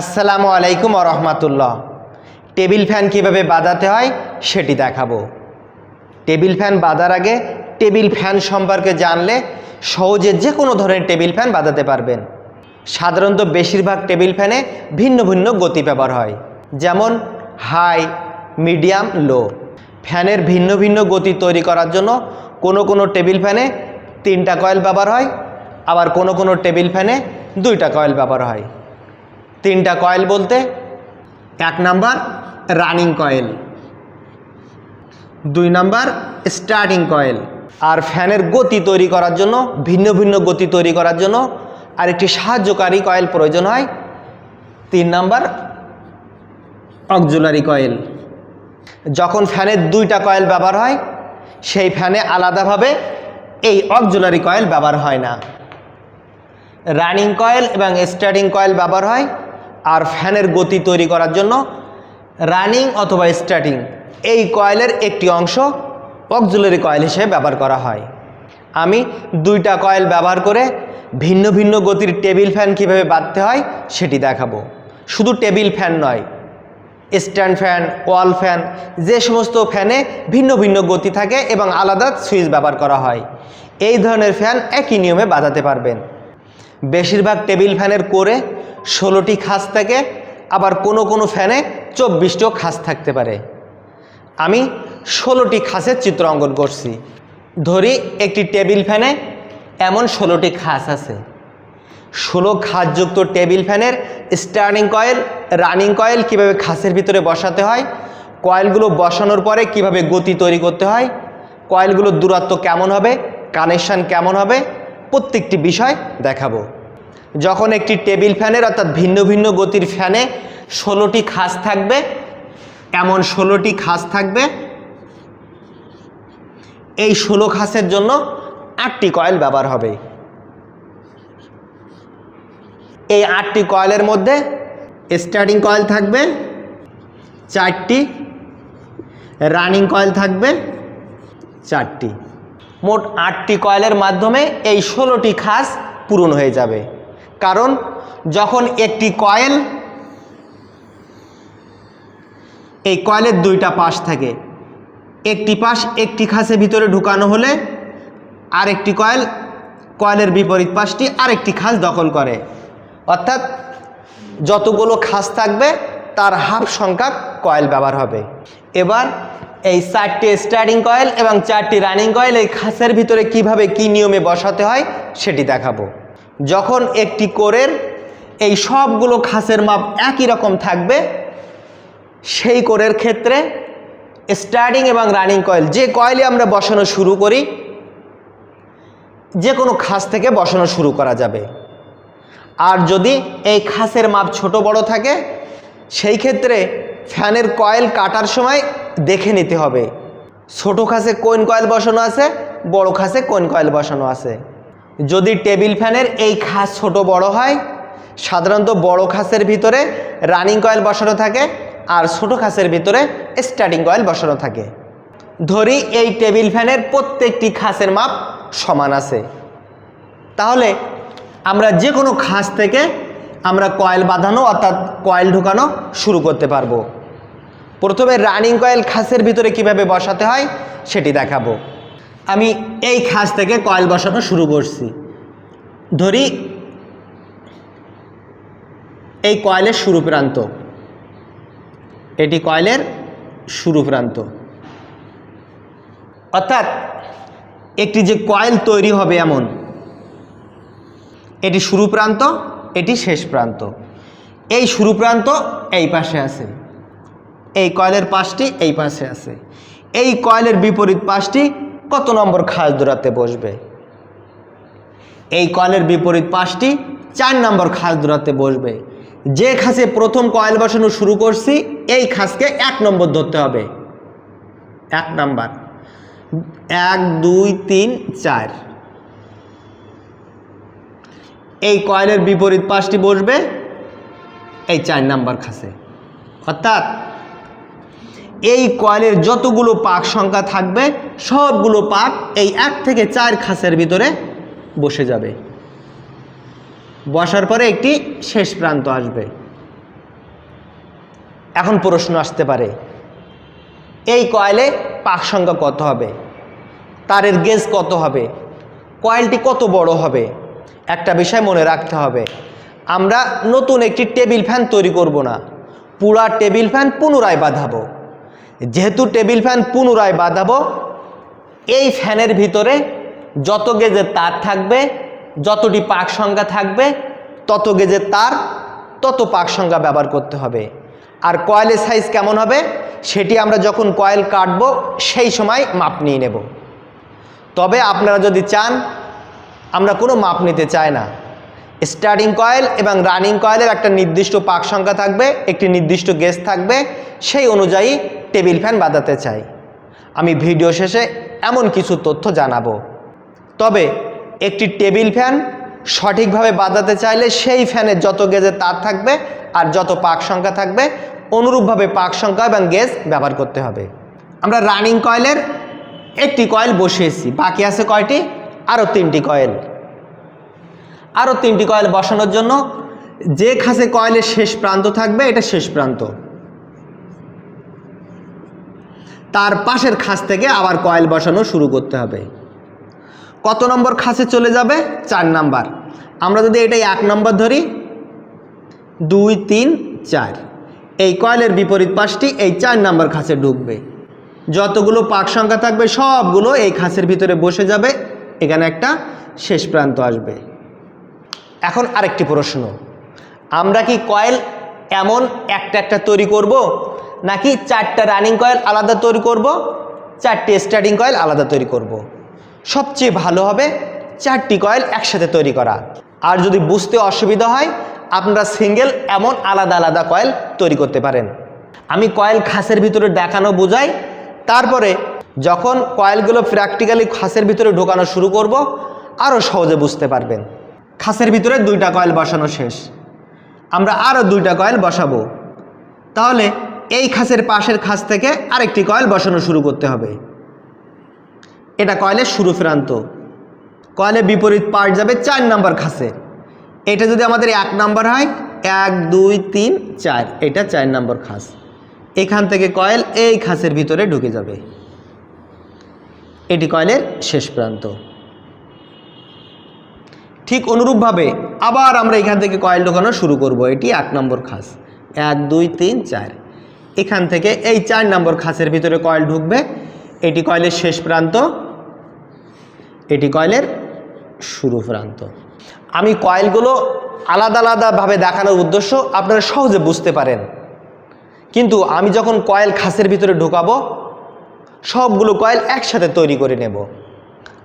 আসসালামু আলাইকুম রহমাতুল্লাহ। টেবিল ফ্যান কীভাবে বাজাতে হয় সেটি দেখাবো। টেবিল ফ্যান বাজার আগে টেবিল ফ্যান সম্পর্কে জানলে সহজে যে কোনো ধরনের টেবিল ফ্যান বাজাতে পারবেন। সাধারণত বেশিরভাগ টেবিল ফ্যানে ভিন্ন ভিন্ন গতি ব্যবহার হয়। যেমন হাই, মিডিয়াম, লো। ফ্যানের ভিন্ন ভিন্ন গতি তৈরি করার জন্য কোনো কোনো টেবিল ফ্যানে তিনটা কয়েল ব্যবহার হয়, আবার কোনো কোনো টেবিল ফ্যানে দুইটা কয়েল ব্যবহার হয়। তিনটা কয়েল বলতে? এক নাম্বার রানিং কয়েল। দুই নাম্বার স্টার্টিং কয়েল। আর ফ্যানের গতি তৈরি করার জন্য, ভিন্ন ভিন্ন গতি তৈরি করার জন্য আরেকটি সাহায্যকারী কয়েল প্রয়োজন হয়। তিন নাম্বার অক্সুলারি কয়েল। যখন ফ্যানের দুইটা কয়েল ব্যবহার হয়, সেই ফ্যানে আলাদাভাবে এই অক্সুলারি কয়েল ব্যবহার হয় না। রানিং কয়েল এবং স্টার্টিং কয়েল ব্যবহার হয় আর ফ্যানের গতি তৈরি করার জন্য রানিং অথবা স্টার্টিং, এই কয়েলের একটি অংশ অক্সুলারি কয়েল হিসেবে ব্যবহার করা হয়। আমি দুইটা কয়েল ব্যবহার করে ভিন্ন ভিন্ন গতির টেবিল ফ্যান কীভাবে বাঁধতে হয় সেটি দেখাবো। শুধু টেবিল ফ্যান নয়, স্ট্যান্ড ফ্যান, ওয়াল ফ্যান, যে সমস্ত ফ্যানে ভিন্ন ভিন্ন গতি থাকে এবং আলাদা সুইচ ব্যবহার করা হয়, এই ধরনের ফ্যান একই নিয়মে বাজাতে পারবেন। বেশিরভাগ টেবিল ফ্যানের করে ষোলোটি খাস থাকে, আবার কোনো কোনো ফ্যানে চব্বিশটিও খাস থাকতে পারে। আমি ষোলোটি খাসের চিত্র অঙ্কন করছি। ধরি একটি টেবিল ফ্যানে এমন ষোলোটি খাস আছে। ষোলো খাসযুক্ত টেবিল ফ্যানের স্টার্নিং কয়েল, রানিং কয়েল কীভাবে খাসের ভিতরে বসাতে হয়, কয়েলগুলো বসানোর পরে কীভাবে গতি তৈরি করতে হয়, কয়েলগুলোর দূরত্ব কেমন হবে, কানেকশান কেমন হবে, প্রত্যেকটি বিষয় দেখাবো। যখন একটি টেবিল ফ্যানের অর্থাৎ ভিন্ন ভিন্ন গতির ফ্যানে ষোলোটি খাস থাকবে এমন ষোলোটি খাস থাকবে? এই ষোলো খাসের জন্য আটটি কয়েল ব্যবহার হবে। এই আটটি কয়েলের মধ্যে স্টার্টিং কয়েল থাকবে, চারটি, রানিং কয়েল থাকবে, চারটি। মোট আটটি কয়েলের মাধ্যমে এই ষোলোটি খাস পূরণ হয়ে যাবে। কারণ যখন একটি কয়েল, এই কয়েলের দুইটা পাশ থাকে। একটি পাশ একটি খাসের ভিতরে ঢুকানো হলে আরেকটি কয়েল, কয়েলের বিপরীত পাশটি আরেকটি খাস দখল করে। অর্থাৎ যতগুলো খাস থাকবে, তার হাফ সংখ্যক কয়েল ব্যবহার হবে। এবার এই চারটি স্টার্টিং কয়েল এবং চারটি রানিং কয়েল এই খাসের ভিতরে কীভাবে কি নিয়মে বসাতে হয়, সেটি দেখাবো। যখন একটি কোরের এই সবগুলো খাসের মাপ একই রকম থাকবে, সেই কোরের ক্ষেত্রে স্টার্টিং এবং রানিং কয়েল যে কয়েলে আমরা বসানো শুরু করি, যে কোনো খাস থেকে বসানো শুরু করা যাবে। আর যদি এই খাসের মাপ ছোট বড় থাকে, সেই ক্ষেত্রে ফ্যানের কয়েল কাটার সময় দেখে নিতে হবে। ছোট খাসে কোন কয়েল বসানো আছে, বড় খাসে কোন কয়েল বসানো আছে। যদি টেবিল ফ্যানের এই খাস ছোট বড় হয়, সাধারণত বড় খাসের ভিতরে রানিং কয়েল বসানো থাকে আর ছোট খাসের ভিতরে স্টার্টিং কয়েল বসানো থাকে। ধরি এই টেবিল ফ্যানের প্রত্যেকটি খাসের মাপ সমান আছে। তাহলে আমরা যে কোনো খাস থেকে আমরা কয়েল বাঁধানো অর্থাৎ কয়েল ঢুকানো শুরু করতে পারব। প্রথমে রানিং কয়েল খাসের ভিতরে কীভাবে বসাতে হয়, সেটি দেখাবো। আমি এই খাস থেকে কয়েল বসানো শুরু করছি। ধরি এই কয়েলের শুরু প্রান্ত। এটি কয়েলের শুরু প্রান্ত। অর্থাৎ একটি যে কয়েল তৈরি হবে এমন, এটি শুরু প্রান্ত, এটি শেষ প্রান্ত। এই শুরু প্রান্ত এই পাশে আছে। এই কয়েলের পাশটি এই পাশে আছে। এই কয়েলের বিপরীত পাশটি কত নম্বর খাস দূরাতে বসবে? এই কয়েলের বিপরীত পাশটি চার নম্বর খাস দূরাতে বসবে। যে খাসে প্রথম কয়েল বসানো শুরু করছি, এই খাসকে এক নম্বর ধরতে হবে। এক নাম্বার। এক, দুই, তিন, চার। এই কয়েলের বিপরীত পাশটি বসবে এই চার নাম্বার খাসে। অর্থাৎ এই কয়েলের যতগুলো পাক সংখ্যা থাকবে, সবগুলো পাক এই এক থেকে চার খাসের ভিতরে বসে যাবে। বসার পরে একটি শেষ প্রান্ত আসবে। এখন প্রশ্ন আসতে পারে, এই কয়েলে পাক সংখ্যা কত হবে? তারের গেজ কত হবে? কয়েলটি কত বড় হবে? একটা বিষয় মনে রাখতে হবে, আমরা নতুন একটি টেবিল ফ্যান তৈরি করব না। পুরা টেবিল ফ্যান পুনরায় বাঁধাবো। যেহেতু টেবিল ফ্যান পুনরায় বাঁধাবো, এই ফ্যানের ভিতরে যত গেজের তার থাকবে, যতটি পাক সংখ্যা থাকবে, তত গেজের তার, তত পাক সংখ্যা ব্যবহার করতে হবে। আর কয়েলের সাইজ কেমন হবে, সেটি আমরা যখন কয়েল কাটব, সেই সময় মাপ নিয়ে নেব। তবে আপনারা যদি চান, আমরা কোনো মাপ নিতে চাই না। স্টার্টিং কয়েল এবং রানিং কয়েলের একটা নির্দিষ্ট পাক সংখ্যা থাকবে, একটি নির্দিষ্ট গেজ থাকবে, সেই অনুযায়ী টেবিল ফ্যান বাঁধাতে চাই। আমি ভিডিও শেষে এমন কিছু তথ্য জানাব। তবে একটি টেবিল ফ্যান সঠিকভাবে বাঁধাতে চাইলে সেই ফ্যানের যত গেজের তার থাকবে আর যত পাক সংখ্যা থাকবে, অনুরূপভাবে পাক সংখ্যা এবং গেজ ব্যবহার করতে হবে। আমরা রানিং কয়েলের একটি কয়েল বসিয়েছি। বাকি আছে কয়টি? আরও তিনটি কয়েল। আরও তিনটি কয়েল বসানোর জন্য। যে খাসে কয়েলের শেষ প্রান্ত থাকবে, এটা শেষ প্রান্ত। তার পাশের খাস থেকে আবার কয়েল বসানো শুরু করতে হবে। কত নম্বর খাসে চলে যাবে? চার নাম্বার। আমরা যদি এটাই এক নম্বর ধরি, দুই, তিন, চার। এই কয়েলের বিপরীত পাশটি এই চার নাম্বার খাসে ঢুকবে। যতগুলো পাক সংখ্যা থাকবে, সবগুলো এই খাসের ভিতরে বসে যাবে। এখানে একটা শেষ প্রান্ত আসবে। এখন আরেকটি প্রশ্ন। আমরা কি কয়েল এমন একটা একটা তৈরি করব, নাকি চারটা রানিং কয়েল আলাদা তৈরি করব, চারটি স্টার্টিং কয়েল আলাদা তৈরি করব। সবচেয়ে ভালো হবে চারটি কয়েল একসাথে তৈরি করা। আর যদি বুঝতে অসুবিধা হয়, আপনারা সিঙ্গেল এমন আলাদা আলাদা কয়েল তৈরি করতে পারেন। আমি কয়েল খাসের ভিতরে দেখানো বোঝাই, তারপরে যখন কয়েলগুলো প্র্যাকটিক্যালি খাসের ভিতরে ঢোকানো শুরু করব আরও সহজে বুঝতে পারবেন। খাসের ভিতরে দুইটা কয়েল বসানো শেষ। আমরা আরও দুইটা কয়েল বসাবো। তাহলে এই খাসের পাশের খাস থেকে আরেকটি কয়েল বসানো শুরু করতে হবে। এটা কয়েলের শুরু প্রান্ত। কয়েলের বিপরীত পার্ট যাবে চার নাম্বার খাসে এটা যদি আমাদের এক নাম্বার হয়, এক, দুই, তিন, চার, এটা চার নাম্বার খাস। এখান থেকে কয়েল এই খাসের ভিতরে ঢুকে যাবে। এটি কয়েলের শেষ প্রান্ত। ঠিক অনুরূপভাবে আবার আমরা এখান থেকে কয়েল ঢোকানো শুরু করব। এটি এক নম্বর খাস। এক, দুই, তিন, চার। এখান থেকে এই চার নম্বর খাসের ভিতরে কয়েল ঢুকবে। এটি কয়েলের শেষ প্রান্ত। এটি কয়েলের শুরু প্রান্ত। আমি কয়েলগুলো আলাদা আলাদাভাবে দেখানোর উদ্দেশ্য আপনারা সহজে বুঝতে পারেন। কিন্তু আমি যখন কয়েল খাসের ভিতরে ঢোকাবো, সবগুলো কয়েল একসাথে তৈরি করে নেব।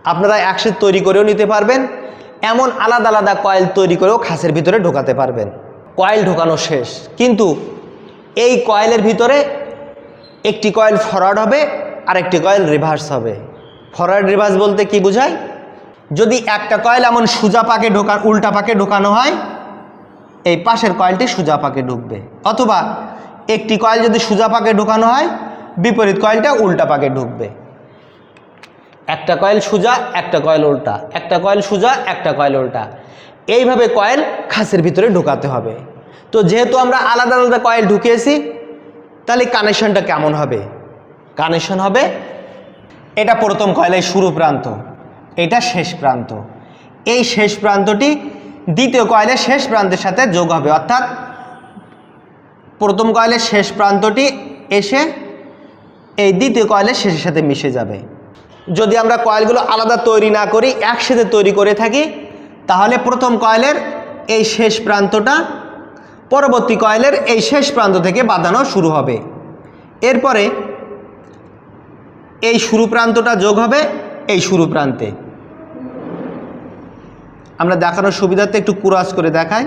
আপনারা একসাথে তৈরি করেও নিতে পারবেন। এমন আলাদা আলাদা কয়েল তৈরি করেও খাসের ভিতরে ঢোকাতে পারবেন। কয়েল ঢোকানো শেষ। কিন্তু এই কয়েলের ভিতরে একটি কয়েল ফরওয়ার্ড হবে আর একটি কয়েল রিভার্স হবে। ফরওয়ার্ড রিভার্স বলতে কি বোঝায়? যদি একটা কয়েল এমন সুজা পাকে ঢোকা উল্টা পাকে ঢোকানো হয়, এই পাশের কয়েলটি সুজা পাকে ঢুকবে। অথবা একটি কয়েল যদি সুজা পাকে ঢোকানো হয়, বিপরীত কয়েলটা উল্টা পাকে ঢুকবে। একটা কয়েল সুজা, একটা কয়েল উল্টা। একটা কয়েল সুজা, একটা কয়েল উল্টা। এইভাবে কয়েল খাসের ভিতরে ঢোকাতে হবে। তো যেহেতু আমরা আলাদা আলাদা কয়েল ঢুকিয়েছি, তাহলে কানেকশনটা কেমন হবে? কানেকশন হবে, এটা প্রথম কয়েলের শুরু প্রান্ত, এটা শেষ প্রান্ত। এই শেষ প্রান্তটি দ্বিতীয় কয়েলের শেষ প্রান্তের সাথে যোগ হবে। অর্থাৎ প্রথম কয়েলের শেষ প্রান্তটি এসে এই দ্বিতীয় কয়েলের শেষের সাথে মিশে যাবে। যদি আমরা কয়েলগুলো আলাদা তৈরি না করি, একসাথে তৈরি করে থাকি, তাহলে প্রথম কয়েলের এই শেষ প্রান্তটা পরবর্তী কয়েলের এই শেষ প্রান্ত থেকে বাঁধানো শুরু হবে। এরপরে এই শুরু প্রান্তটা যোগ হবে এই শুরু প্রান্তে। আমরা দেখানোর সুবিধার্থে একটু কুরাস করে দেখাই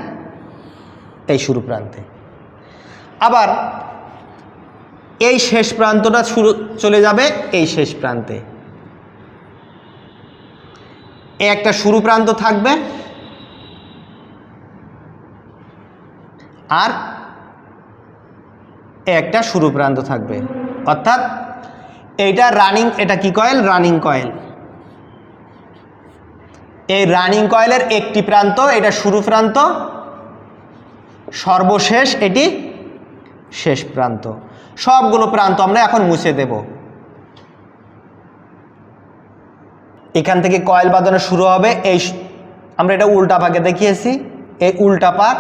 এই শুরু প্রান্তে। আবার এই শেষ প্রান্তটা শুরু, চলে যাবে এই শেষ প্রান্তে। এ একটা শুরু প্রান্ত থাকবে। আর একটা শুরু প্রান্ত থাকবে। অর্থাৎ এইটা রানিং এটা কি কয়েল রানিং কয়েল এই রানিং কয়েলের একটি প্রান্ত, এটা শুরু প্রান্ত, সর্বশেষ এটি শেষ প্রান্ত। সবগুলো প্রান্ত আমরা এখন মুছে দেব। এখান থেকে কয়েল বাঁধানো শুরু হবে। এই আমরা এটা উল্টা পাকে দেখিয়েছি। এই উল্টা পাক,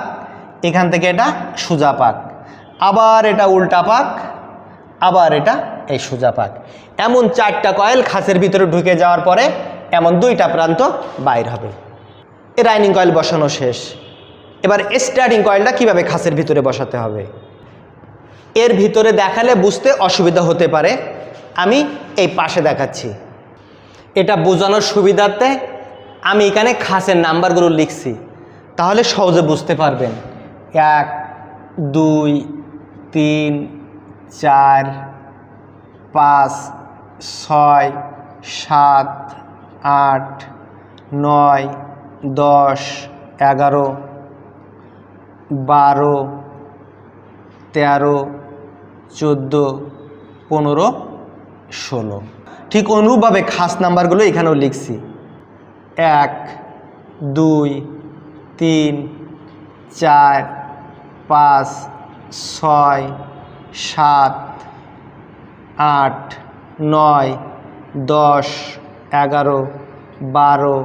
এখান থেকে এটা সোজা পাক। আবার এটা উল্টা পাক, আবার এটা এই সোজা পাক। এমন চারটা কয়েল খাসের ভিতরে ঢুকে যাওয়ার পরে এমন দুইটা প্রান্ত বাইর হবে। এই রাইনিং কয়েল বসানো শেষ। এবার স্টার্টিং কয়েলটা কীভাবে খাসের ভিতরে বসাতে হবে? এর ভিতরে দেখালে বুঝতে অসুবিধা হতে পারে। আমি এই পাশে দেখাচ্ছি। এটা বোঝানোর সুবিধার্থে আমি এখানে খাসের নাম্বারগুলো লিখছি। তাহলে সহজে বুঝতে পারবেন। এক, দুই, তিন, চার, পাঁচ, ছয়, সাত, আট, নয়, দশ, এগারো, বারো, তেরো, চোদ্দ, পনেরো, ষোলো। ঠিক অনুরূপভাবে খাস নাম্বারগুলো এখানেও লিখছি। এক, দুই, তিন, চার, পাঁচ, ছয়, সাত, আট, নয়, দশ, এগারো, বারো,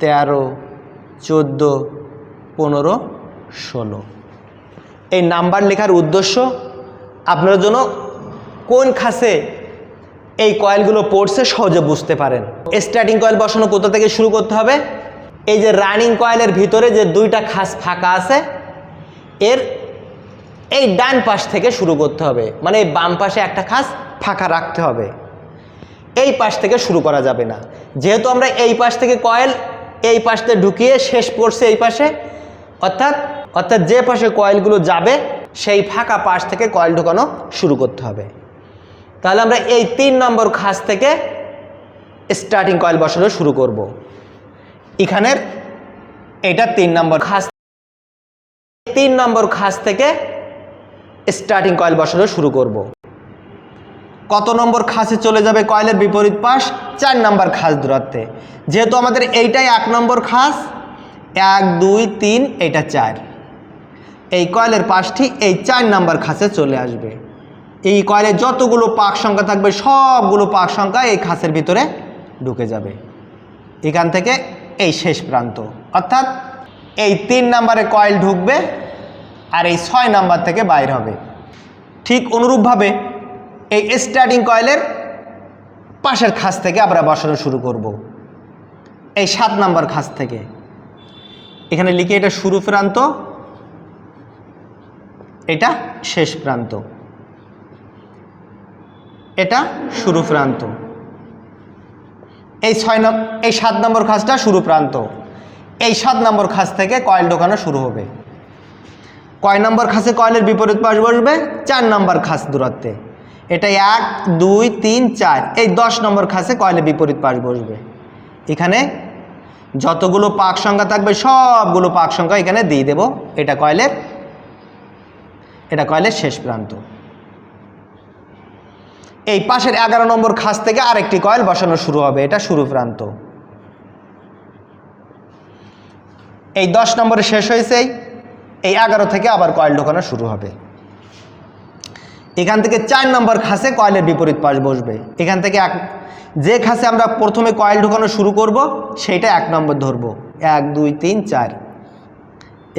তেরো, চোদ্দ, পনেরো, ষোলো। এই নাম্বার লেখার উদ্দেশ্য আপনার জন্য কোন খাসে এই কয়েলগুলো পড়ছে, সহজে বুঝতে পারেন। স্টার্টিং কয়েল বসানো কোথা থেকে শুরু করতে হবে? এই যে রানিং কয়েলের ভিতরে যে দুইটা খাস ফাঁকা আছে, এর এই ডান পাশ থেকে শুরু করতে হবে। মানে এই বাম পাশে একটা খাস ফাঁকা রাখতে হবে। এই পাশ থেকে শুরু করা যাবে না। যেহেতু আমরা এই পাশ থেকে কয়েল এই পাশ থেকে ঢুকিয়ে শেষ পড়ছে এই পাশে, অর্থাৎ অর্থাৎ যে পাশে কয়েলগুলো যাবে, সেই ফাঁকা পাশ থেকে কয়েল ঢোকানো শুরু করতে হবে। তাহলে আমরা এই তিন নম্বর খাস থেকে স্টার্টিং কয়েল বসানো শুরু করব। এখানের এটা তিন নম্বর খাস তিন নম্বর খাস থেকে স্টার্টিং কয়েল বসানো শুরু করব। কত নম্বর খাসে চলে যাবে কয়েলের বিপরীত পাশ? চার নম্বর খাস দূরত্বে। যেহেতু আমাদের এইটাই এক নম্বর খাস, এক, দুই, তিন, এটা চার। এই কয়েলের পাশটি এই চার নাম্বার খাসে চলে আসবে। এই কয়েলে যতগুলো পাক সংখ্যা থাকবে, সবগুলো পাক সংখ্যা এই খাসের ভিতরে ঢুকে যাবে। এখান থেকে এই শেষ প্রান্ত। অর্থাৎ এই তিন নাম্বারে কয়েল ঢুকবে আর এই ছয় নাম্বার থেকে বাইর হবে। ঠিক অনুরূপভাবে এই স্টার্টিং কয়েলের পাশের খাস থেকে আমরা বসানো শুরু করব। এই সাত নাম্বার খাস থেকে। এখানে লিখে এটা শুরু প্রান্ত, এটা শেষ প্রান্ত। এটা শুরু প্রান্ত। এই ছয় নম, এই সাত নম্বর খাসটা শুরু প্রান্ত। এই সাত নম্বর খাস থেকে কয়েল ঢোকানো শুরু হবে। কয় নম্বর খাসে কয়েলের বিপরীত পাশ বসবে? চার নম্বর খাস দূরত্বে। এটা এক, দুই, তিন, চার, এই দশ নম্বর খাসে কয়েলের বিপরীত পাশ বসবে। এখানে যতগুলো পাক সংখ্যা থাকবে, সবগুলো পাক সংখ্যা এখানে দিয়ে দেব। এটা কয়েলের এটা কয়েলের শেষ প্রান্ত। এই পাশের এগারো নম্বর খাস থেকে আরেকটি কয়েল বসানো শুরু হবে, এটা শুরু প্রান্ত। এই দশ নম্বরে শেষ হয়েছে, এই এগারো থেকে আবার কয়েল ঢোকানো শুরু হবে। এখান থেকে চার নম্বর খাসে কয়েলের বিপরীত পাশ বসবে। এখান থেকে এক, যে খাসে আমরা প্রথমে কয়েল ঢোকানো শুরু করব, সেইটা এক নম্বর ধরবো। এক, দুই, তিন, চার।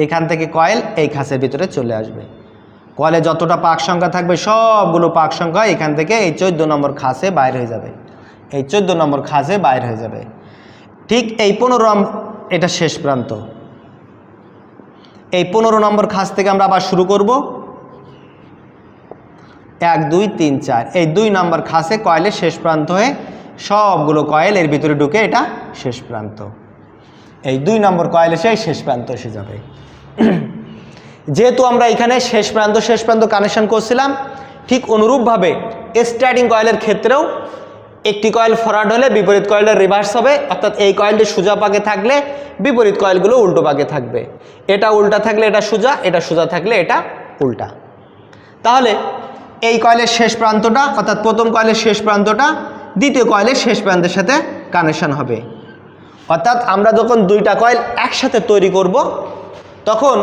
এখান থেকে কয়েল এই খাসের ভিতরে চলে আসবে। কয়েলে যতটা পাক সংখ্যা থাকবে, সবগুলো পাক সংখ্যা এখান থেকে এই চোদ্দ নম্বর খাসে বাইর হয়ে যাবে। এই চোদ্দ নম্বর খাসে বাইর হয়ে যাবে। ঠিক এই পনেরো এটা শেষ প্রান্ত। এই পনেরো নম্বর খাস থেকে আমরা আবার শুরু করব। এক, দুই, তিন, চার। এই দুই নম্বর খাসে কয়েলের শেষ প্রান্ত হয়ে সবগুলো কয়েল এর ভিতরে ঢুকে এটা শেষ প্রান্ত। এই দুই নম্বর কয়েল এসে শেষ প্রান্ত এসে যাবে। যেহেতু আমরা এখানে শেষ প্রান্ত শেষ প্রান্ত কানেকশন করছিলাম, ঠিক অনুরূপভাবে স্টার্টিং কয়েলের ক্ষেত্রেও একটি কয়েল ফরওয়ার্ড হলে বিপরীত কয়েলের রিভার্স হবে, অর্থাৎ এই কয়েলটি সোজা পাকে থাকলে বিপরীত কয়েলগুলো উল্টো পাকে থাকবে। এটা উল্টা থাকলে এটা সোজা এটা সোজা থাকলে এটা উল্টা। তাহলে এই কয়েলের শেষ প্রান্তটা, অর্থাৎ প্রথম কয়েলের শেষ প্রান্তটা, দ্বিতীয় কয়েলের শেষ প্রান্তের সাথে কানেকশন হবে। অর্থাৎ আমরা যখন দুইটা কয়েল একসাথে তৈরি করব, তখন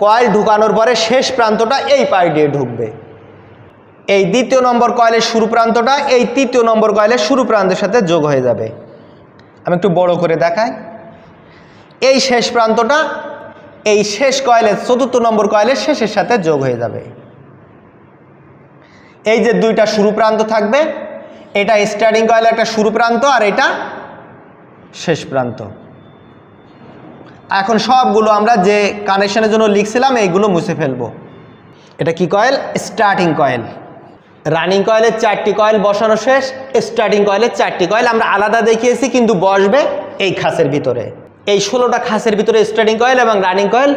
কয়েল ঢুকানোর পরে শেষ প্রান্তটা এই পাশ দিয়ে ঢুকবে। এই দ্বিতীয় নম্বর কয়েলের শুরু প্রান্তটা এই তৃতীয় নম্বর কয়েলের শুরু প্রান্তের সাথে যোগ হয়ে যাবে। আমি একটু বড় করে দেখাই। এই শেষ প্রান্তটা এই শেষ কয়েলের চতুর্থ নম্বর কয়েলের শেষের সাথে যোগ হয়ে যাবে। এই যে দুইটা শুরু প্রান্ত থাকবে, এটা স্টার্টিং কয়েলের একটা শুরু প্রান্ত আর এটা শেষ প্রান্ত। এখন সবগুলো আমরা যে কানেকশনের জন্য লিখছিলাম, এইগুলো মুছে ফেলব। এটা কি কয়েল স্টার্টিং কয়েল রানিং কয়েলের চারটি কয়েল বসানো শেষ স্টার্টিং কয়েলের চারটি কয়েল আমরা আলাদা দেখিয়েছি, কিন্তু বসবে এই খাসের ভিতরে। এই ষোলোটা খাসের ভিতরে স্টার্টিং কয়েল এবং রানিং কয়েল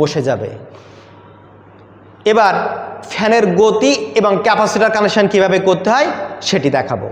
বসে যাবে। এবার ফ্যানের গতি এবং ক্যাপাসিটার কানেকশন কীভাবে করতে হয়, সেটি দেখাবো।